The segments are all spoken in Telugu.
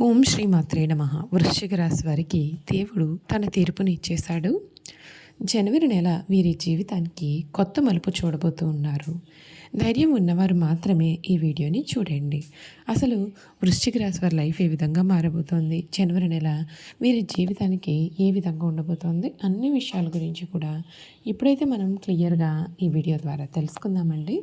ఓం శ్రీ మాత్రే నమ. వృశ్చిక రాశి వారికి దేవుడు తన తీర్పుని ఇచ్చేశాడు. జనవరి నెల వీరి జీవితానికి కొత్త మలుపు చూడబోతూ ఉన్నారు. ధైర్యం ఉన్నవారు మాత్రమే ఈ వీడియోని చూడండి. అసలు వృశ్చిక రాశి వారి లైఫ్ ఏ విధంగా మారబోతోంది? జనవరి నెల వీరి జీవితానికి ఏ విధంగా ఉండబోతోంది? అన్ని విషయాల గురించి కూడా ఇప్పుడైతే మనం క్లియర్గా ఈ వీడియో ద్వారా తెలుసుకుందామండి.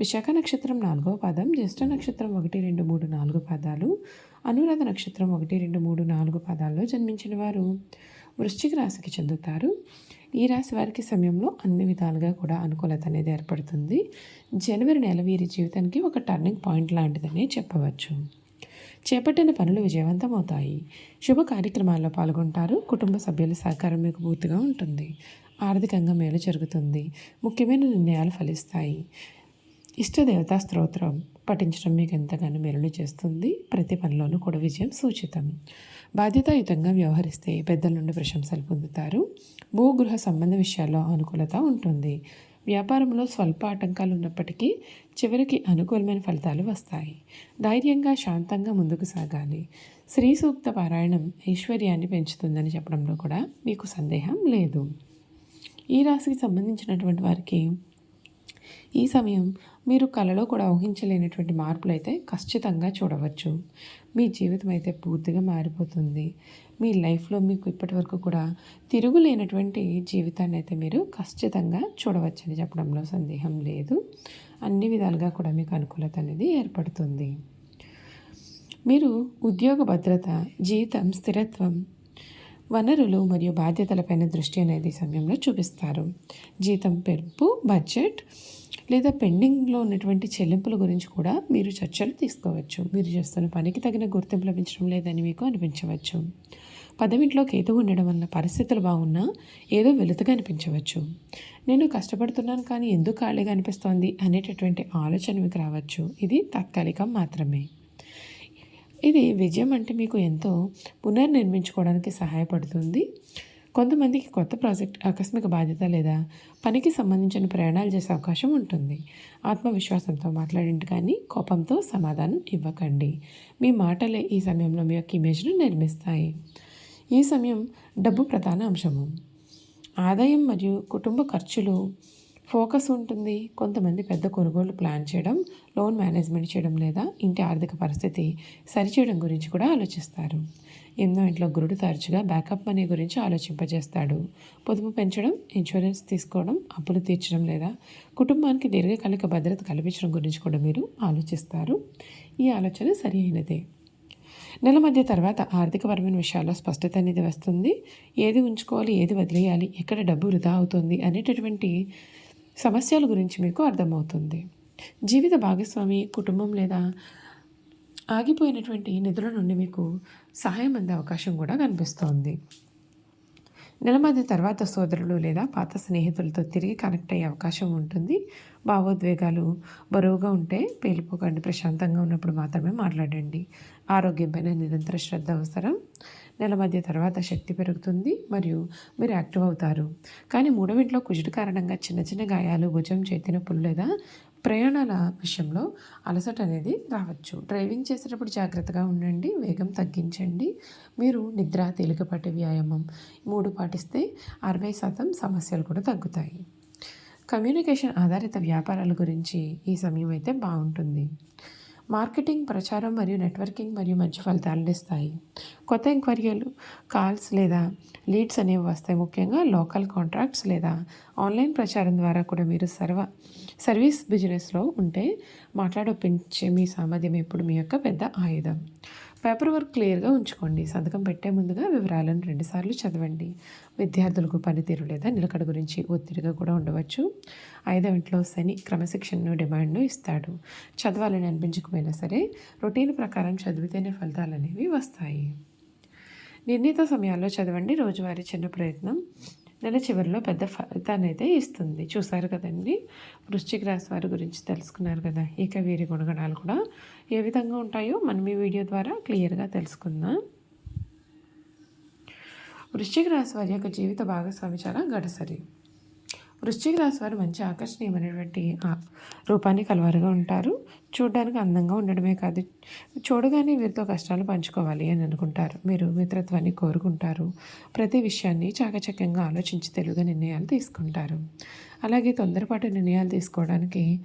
విశాఖ నక్షత్రం నాలుగవ పాదం జ్యేష్ఠ నక్షత్రం ఒకటి రెండు మూడు నాలుగు పాదాలు అనురాధ నక్షత్రం ఒకటి రెండు మూడు నాలుగు పాదాల్లో జన్మించిన వారు. వృశ్చిక రాశికి చెందుతారు. ఈ రాశి వారికి సమయంలో అన్ని విధాలుగా కూడా అనుకూలత అనేది ఏర్పడుతుంది. జనవరి నెల వీరి జీవితానికి ఒక టర్నింగ్ పాయింట్ లాంటిదని చెప్పవచ్చు. చేపట్టిన పనులు విజయవంతం అవుతాయి శుభ కార్యక్రమాల్లో పాల్గొంటారు. కుటుంబ సభ్యుల సహకారం మీకు పూర్తిగా ఉంటుంది. ఆర్థికంగా మేలు జరుగుతుంది. ముఖ్యమైన నిర్ణయాలు ఫలిస్తాయి. ఇష్టదేవతా స్తోత్రం పఠించడం మీకు ఎంతగానో మెరులు చేస్తుంది. ప్రతి పనిలోనూ కూడా విజయం సూచితం. బాధ్యతాయుతంగా వ్యవహరిస్తే పెద్దల నుండి ప్రశంసలు పొందుతారు. భూగృహ సంబంధ విషయాల్లో అనుకూలత ఉంటుంది. వ్యాపారంలో స్వల్ప ఆటంకాలు ఉన్నప్పటికీ చివరికి అనుకూలమైన ఫలితాలు వస్తాయి. ధైర్యంగా శాంతంగా ముందుకు సాగాలి. శ్రీ సూక్త పారాయణం ఐశ్వర్యాన్ని పెంచుతుందని చెప్పడంలో కూడా మీకు సందేహం లేదు. ఈ రాశికి సంబంధించినటువంటి వారికి ఈ సమయం మీరు కళలో కూడా ఊహించలేనటువంటి మార్పులు అయితే ఖచ్చితంగా చూడవచ్చు. మీ జీవితం అయితే పూర్తిగా మారిపోతుంది. మీ లైఫ్లో మీకు ఇప్పటివరకు కూడా తిరుగులేనటువంటి జీవితాన్ని అయితే మీరు ఖచ్చితంగా చూడవచ్చని చెప్పడంలో సందేహం లేదు. అన్ని విధాలుగా కూడా మీకు అనుకూలత అనేది ఏర్పడుతుంది. మీరు ఉద్యోగ భద్రత జీతం స్థిరత్వం వనరులు మరియు బాధ్యతలపైన దృష్టి అనేది సమయంలో చూపిస్తారు. జీతం పెంపు బడ్జెట్ లేదా పెండింగ్లో ఉన్నటువంటి చెల్లింపుల గురించి కూడా మీరు చర్చలు తీసుకోవచ్చు. మీరు చేస్తున్న పనికి తగిన గుర్తింపు లభించడం లేదని మీకు అనిపించవచ్చు. పదవింట్లో కేతు ఉండడం వల్ల పరిస్థితులు బాగున్నా ఏదో వెలుతుగా అనిపించవచ్చు. నేను కష్టపడుతున్నాను కానీ ఎందుకు ఖాళీగా అనిపిస్తోంది అనేటటువంటి ఆలోచన మీకు రావచ్చు. ఇది తాత్కాలికం మాత్రమే. ఇది విజయం అంటే మీకు ఎంతో పునర్నిర్మించుకోవడానికి సహాయపడుతుంది. కొంతమందికి కొత్త ప్రాజెక్ట్ ఆకస్మిక బాధ్యత లేదా పనికి సంబంధించిన ప్రయాణాలు చేసే అవకాశం ఉంటుంది. ఆత్మవిశ్వాసంతో మాట్లాడండి కానీ కోపంతో సమాధానం ఇవ్వకండి. మీ మాటలే ఈ సమయంలో మీ యొక్క ఇమేజ్ను నిర్మిస్తాయి. ఈ సమయం డబ్బు ప్రధాన అంశము. ఆదాయం మరియు కుటుంబ ఖర్చులు ఫోకస్ ఉంటుంది. కొంతమంది పెద్ద కొనుగోలు ప్లాన్ చేయడం లోన్ మేనేజ్మెంట్ చేయడం లేదా ఇంటి ఆర్థిక పరిస్థితి సరిచేయడం గురించి కూడా ఆలోచిస్తారు. ఎన్నో ఇంట్లో గురుడు తరచుగా బ్యాకప్ మనీ గురించి ఆలోచింపజేస్తాడు. పొదుపు పెంచడం ఇన్సూరెన్స్ తీసుకోవడం అప్పులు తీర్చడం లేదా కుటుంబానికి దీర్ఘకాలిక భద్రత కల్పించడం గురించి కూడా మీరు ఆలోచిస్తారు. ఈ ఆలోచన సరి అయినదే నెల మధ్య తర్వాత ఆర్థికపరమైన విషయాల్లో స్పష్టత అనేది వస్తుంది. ఏది ఉంచుకోవాలి ఏది వదిలేయాలి ఎక్కడ డబ్బు వృధా అవుతుంది అనేటటువంటి సమస్యల గురించి మీకు అర్థమవుతుంది. జీవిత భాగస్వామి కుటుంబం లేదా ఆగిపోయినటువంటి నిధుల నుండి మీకు సహాయం అందే అవకాశం కూడా కనిపిస్తోంది. నెల మధ్య తర్వాత సోదరులు లేదా పాత స్నేహితులతో తిరిగి కనెక్ట్ అయ్యే అవకాశం ఉంటుంది. భావోద్వేగాలు బరువుగా ఉంటే పేలిపోకండి ప్రశాంతంగా ఉన్నప్పుడు మాత్రమే మాట్లాడండి. ఆరోగ్యంపైన నిరంతర శ్రద్ధ అవసరం. నెల మధ్య తర్వాత శక్తి పెరుగుతుంది మరియు మీరు యాక్టివ్ అవుతారు. కానీ మూడవింట్లో కుజుడు కారణంగా చిన్న చిన్న గాయాలు భుజం చేతి నొప్పులు లేదా ప్రయాణాల విషయంలో అలసట అనేది రావచ్చు. డ్రైవింగ్ చేసేటప్పుడు జాగ్రత్తగా ఉండండి వేగం తగ్గించండి. మీరు నిద్ర తేలికపాటి వ్యాయామం మూడు పాటిస్తే అరవై శాతం సమస్యలు కూడా తగ్గుతాయి. కమ్యూనికేషన్ ఆధారిత వ్యాపారాల గురించి ఈ సమయం అయితే బాగుంటుంది. మార్కెటింగ్ ప్రచారం మరియు నెట్వర్కింగ్ మరియు మంచి ఫలితాలను ఇస్తాయి. కొత్త ఎంక్వైరీలు కాల్స్ లేదా లీడ్స్ అనేవి వస్తాయి. ముఖ్యంగా లోకల్ కాంట్రాక్ట్స్ లేదా ఆన్లైన్ ప్రచారం ద్వారా కూడా మీరు సర్వ సర్వీస్ బిజినెస్లో ఉంటే మాట్లాడొప్పించే మీ సామర్థ్యం ఎప్పుడు మీ యొక్క పెద్ద ఆయుధం. పేపర్ వర్క్ క్లియర్గా ఉంచుకోండి. సంతకం పెట్టే ముందుగా వివరాలను రెండుసార్లు చదవండి. విద్యార్థులకు పనితీరు లేదా నిలకడ గురించి ఒత్తిడిగా కూడా ఉండవచ్చు. ఐదవ ఇంట్లో శని క్రమశిక్షణను డిమాండ్ను ఇస్తాడు. చదవాలని అనిపించకపోయినా సరే రొటీన్ ప్రకారం చదివితేనే ఫలితాలు అనేవి వస్తాయి. నిర్ణీత సమయాల్లో చదవండి. రోజువారీ చిన్న ప్రయత్నం. నెల చివరిలో పెద్ద ఫలితాన్ని అయితే ఇస్తుంది. చూసారు కదండి? వృశ్చిక రాశి వారి గురించి తెలుసుకున్నారు కదా? ఇక వీరి గుణగణాలు కూడా ఏ విధంగా ఉంటాయో మనం ఈ వీడియో ద్వారా క్లియర్గా తెలుసుకుందాం. వృశ్చిక రాశి వారి యొక్క జీవిత భాగస్వామి చాలా గడసరి. వృశ్చిక రాశి వారు మంచి ఆకర్షణీయమైనటువంటి రూపాన్ని కలవారుగా ఉంటారు. చూడడానికి అందంగా ఉండడమే కాదు చూడగానే వీరితో కష్టాలు పంచుకోవాలి అని అనుకుంటారు. మీరు మిత్రత్వాన్ని కోరుకుంటారు. ప్రతి విషయాన్ని చాకచక్యంగా ఆలోచించి తెలుగు నిర్ణయాలు తీసుకుంటారు. అలాగే తొందరపాటు నిర్ణయాలు తీసుకోవడానికి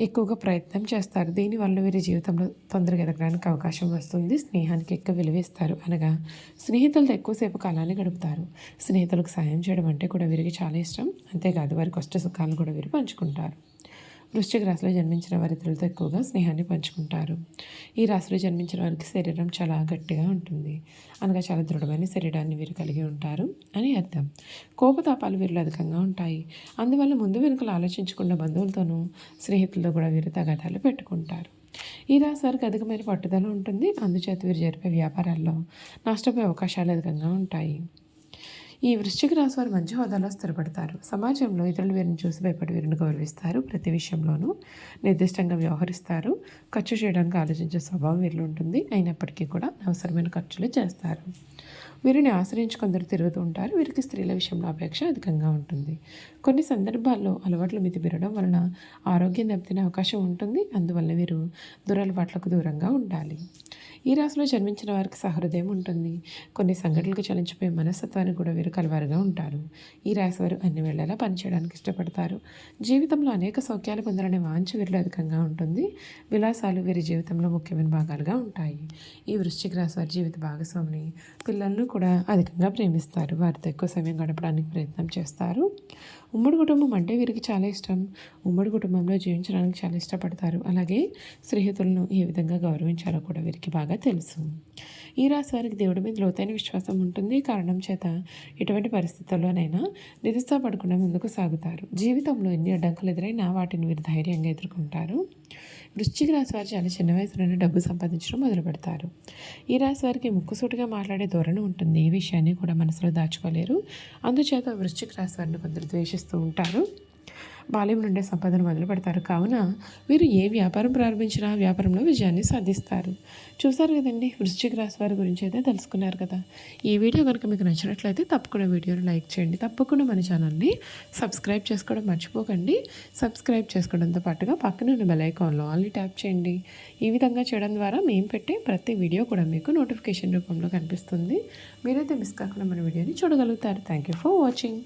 ఎక్కువగా ప్రయత్నం చేస్తారు. దీనివల్ల వీరి జీవితంలో తొందరగా ఎదగడానికి అవకాశం వస్తుంది. స్నేహానికి ఎక్కువ విలువిస్తారు అనగా స్నేహితులతో ఎక్కువసేపు కాలాన్ని గడుపుతారు. స్నేహితులకు సాయం చేయడం అంటే కూడా వీరికి చాలా ఇష్టం. అంతేకాదు వారి కష్ట సుఖాలను కూడా వీరు పంచుకుంటారు. వృశ్చిక రాశిలో జన్మించిన వారి ఇతరులతో ఎక్కువగా స్నేహాన్ని పంచుకుంటారు. ఈ రాశిలో జన్మించిన వారికి శరీరం చాలా గట్టిగా ఉంటుంది. అనగా చాలా దృఢమైన శరీరాన్ని వీరు కలిగి ఉంటారు అని అర్థం. కోపతాపాలు వీరిలో అధికంగా ఉంటాయి. అందువల్ల ముందు వెనుకలు ఆలోచించకుండా బంధువులతోనూ స్నేహితులతో కూడా వీరు తగాదాలు పెట్టుకుంటారు. ఈ రాశి వారికి అధికమైన పట్టుదల ఉంటుంది. అందుచేత వీరు జరిపే వ్యాపారాల్లో నష్టపోయే అవకాశాలు అధికంగా ఉంటాయి. ఈ వృశ్చిక రాశి వారు మంచి హోదాలో స్థిరపడతారు. సమాజంలో ఇతరులు వీరిని చూసి భయపడి వీరిని గౌరవిస్తారు. ప్రతి విషయంలోనూ నిర్దిష్టంగా వ్యవహరిస్తారు. ఖర్చు చేయడానికి ఆలోచించే స్వభావం వీరిలో ఉంటుంది. అయినప్పటికీ కూడా అవసరమైన ఖర్చులు చేస్తారు. వీరిని ఆశ్రయించి కొందరు తిరుగుతూ ఉంటారు. వీరికి స్త్రీల విషయంలో అపేక్ష అధికంగా ఉంటుంది. కొన్ని సందర్భాల్లో అలవాట్లు మితిబెరడం వలన ఆరోగ్యం దెబ్బతినే అవకాశం ఉంటుంది. అందువల్ల వీరు దురలవాట్లకు దూరంగా ఉండాలి. ఈ రాశిలో జన్మించిన వారికి సహృదయం ఉంటుంది. కొన్ని సంఘటనలకు చలించిపోయే మనస్తత్వానికి కూడా వీరు కలవారుగా ఉంటారు. ఈ రాశి వారు అన్ని వేళలా పనిచేయడానికి ఇష్టపడతారు. జీవితంలో అనేక సౌఖ్యాలు పొందాలనే వాంఛ వీరిలో అధికంగా ఉంటుంది. విలాసాలు వీరి జీవితంలో ముఖ్యమైన భాగాలుగా ఉంటాయి. ఈ వృశ్చిక రాశి వారి జీవిత భాగస్వామిని పిల్లలను కూడా అధికంగా ప్రేమిస్తారు. వారితో ఎక్కువ సమయం గడపడానికి ప్రయత్నం చేస్తారు. ఉమ్మడి కుటుంబం అంటే వీరికి చాలా ఇష్టం. ఉమ్మడి కుటుంబంలో జీవించడానికి చాలా ఇష్టపడతారు. అలాగే స్నేహితులను ఏ విధంగా గౌరవించాలో కూడా వీరికి బాగా తెలుసు. ఈ రాశి వారికి దేవుడి మీద లోతైన విశ్వాసం ఉంటుంది. కారణం చేత ఎటువంటి పరిస్థితుల్లోనైనా నిరుత్సాహపడకుండా ముందుకు సాగుతారు. జీవితంలో ఎన్ని అడ్డంకులు ఎదురైనా వాటిని వీరు ధైర్యంగా ఎదుర్కొంటారు. వృశ్చిక రాశి వారు చాలా చిన్న వయసులోనే డబ్బు సంపాదించడం మొదలు పెడతారు. ఈ రాశి వారికి ముక్కుసూటిగా మాట్లాడే ధోరణి ఉంటుంది. ఈ విషయాన్ని కూడా మనసులో దాచుకోలేరు. అందుచేత వృశ్చిక రాశి వారిని కొందరు చేస్తూ ఉంటారు. బాల్యం నుండే సంపాదన మొదలు పెడతారు. కావున వీరు ఏ వ్యాపారం ప్రారంభించినా వ్యాపారంలో విజయాన్ని సాధిస్తారు. చూసారు కదండి? వృశ్చిక రాశి వారి గురించి అయితే తెలుసుకున్నారు కదా? ఈ వీడియో కనుక మీకు నచ్చినట్లయితే తప్పకుండా వీడియోని లైక్ చేయండి. తప్పకుండా మన ఛానల్ని సబ్స్క్రైబ్ చేసుకోవడం మర్చిపోకండి. సబ్స్క్రైబ్ చేసుకోవడంతో పాటుగా పక్కన ఉన్న బెల్ ఐకాన్లో ఆల్ని ట్యాప్ చేయండి. ఈ విధంగా చేయడం ద్వారా మేము పెట్టే ప్రతి వీడియో కూడా మీకు నోటిఫికేషన్ రూపంలో కనిపిస్తుంది. మీరైతే మిస్ కాకుండా మన వీడియోని చూడగలుగుతారు. Thank you for watching.